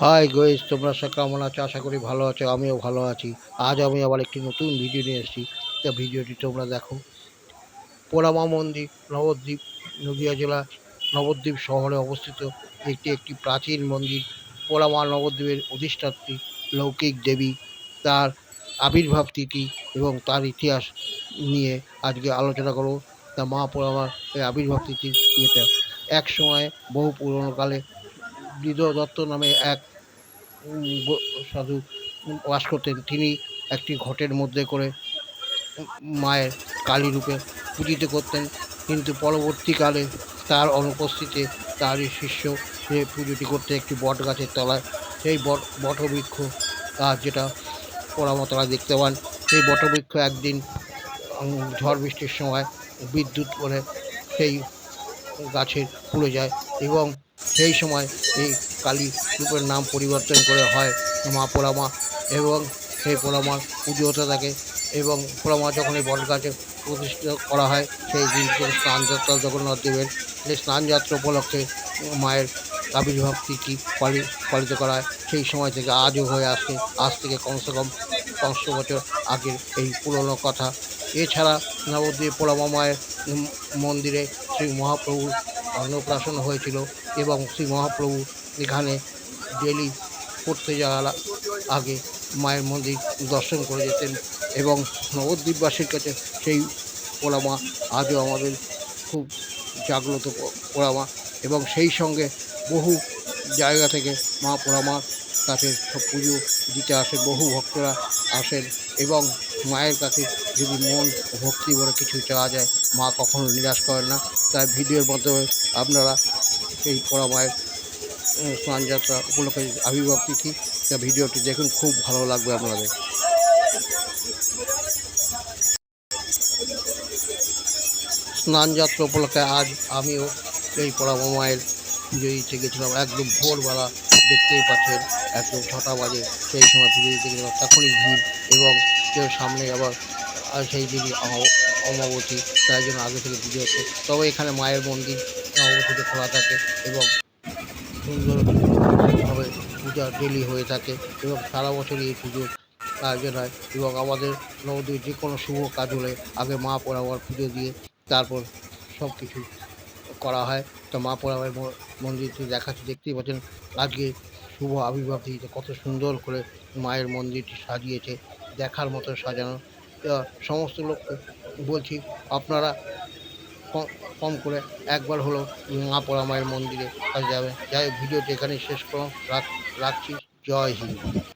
High গোয়েস তোমরা সব কেমন আছো? আশা করি ভালো আছো, আমিও ভালো আছি। আজ আমি আবার একটি নতুন ভিডিও নিয়ে এসেছি। তা ভিডিওটি তোমরা দেখো। পোড়ামা মন্দির, নবদ্বীপ, নদিয়া জেলা, নবদ্বীপ শহরে অবস্থিত একটি একটি প্রাচীন মন্দির। পোড়ামা নবদ্বীপের অধিষ্ঠাত্রী লৌকিক দেবী, তার আবির্ভাব তিথি এবং তার ইতিহাস নিয়ে আজকে আলোচনা করব। তা মা পোড়ামার এই আবির্ভাব তিথি ইয়েটা এক সময় বহু পুরনো কালে হৃদয় দত্ত নামে এক সাধু বাস করতেন। তিনি একটি ঘটের মধ্যে করে মায়ের কালী রূপে পূজিত করতেন। কিন্তু পরবর্তীকালে তার অনুপস্থিতিতে তারই শিষ্য সে পুজোটি করতে একটি বট গাছের তলায়, সেই বট, বটবৃক্ষ আর যেটা পোড়ামতলা দেখতে পান, সেই বটবৃক্ষ একদিন ঝড় বৃষ্টির সময় বিদ্যুৎ করে সেই গাছের পুড়ে যায় এবং সেই সময় এই কালী রূপের নাম পরিবর্তন করে হয় মা পোড়ামা এবং সেই পোড়ামার পুজো হতে থাকে এবং পোড়ামা যখন এই বট গাছে প্রতিষ্ঠিত করা হয়, সেই দিন থেকে স্নানযাত্রা জগন্নাথ দেবের এই স্নানযাত্রা উপলক্ষে মায়ের আবির্ভাব তিথি পালি, পালিত করা হয়, সেই সময় থেকে আজও হয়ে আসছে, আজ থেকে কমসে কম পাঁচশো বছর আগের এই পুরনো কথা। এছাড়া নবদ্বীপ পোড়ামা মায়ের মন্দিরে শ্রী মহাপ্রভু অন্নপ্রাশন হয়েছিল এবং শ্রী মহাপ্রভু এখানে ডেলি পড়তে যাওয়ার আগে মায়ের মন্দির দর্শন করে যেতেন এবং নবদ্বীপবাসীর কাছে সেই পোড়ামা আজও আমাদের খুব জাগ্রত পোড়ামা এবং সেই সঙ্গে বহু জায়গা থেকে মা পোড়ামার কাছে সব পুজো দিতে আসে, বহু ভক্তরা আসেন এবং মায়ের কাছে যদি মন ভক্তি বলে কিছু চাওয়া যায়, মা কখনো নিরাশ করেন না। তাই ভিডিওর মাধ্যমে আপনারা এই পোড়া মায়ের স্নানযাত্রা উপলক্ষে আবির্ভাব তিথি, তা ভিডিওটি দেখুন, খুব ভালো লাগবে আপনাদের। স্নানযাত্রা উপলক্ষে আজ আমিও এই পোড়ামা মায়ের পুজো দিতে গেছিলাম একদম ভোরবেলা দেখতেই পাচ্ছেন, একদম ছটা বাজে, সেই সময় পুজো দিতে গেছিলাম তখনই ভিড় এবং কেউ সামনে আবার সেই দিনই অমাবতী, তাই জন্য আগে থেকে পুজো হচ্ছে। তবে এখানে মায়ের মন্দির অমাবতীতে খোলা থাকে এবং সুন্দরভাবে পূজা ডেলি হয়ে থাকে এবং সারা বছরই এই পুজোর আয়োজন হয় এবং আমাদের নবদ্বীপ যে কোনো শুভ কাজ হলে আগে মা পোড়াবার পুজো দিয়ে তারপর সব কিছু করা হয়। তো মা পোড়াবার মন্দিরটি দেখাচ্ছি, দেখতেই পাচ্ছেন। আজকে শুভ আবির্ভাব দিয়েছে, কত সুন্দর করে মায়ের মন্দিরটি সাজিয়েছে, দেখার মতো সাজানো। সমস্ত লোককে বলছি, আপনারা কম- করে একবার হলো মা পোড়া মায়ের মন্দিরে যাবে যাই ভিডিওটি এখানেই শেষ করলাম। রাখ রাখছি। জয় হিন্দ।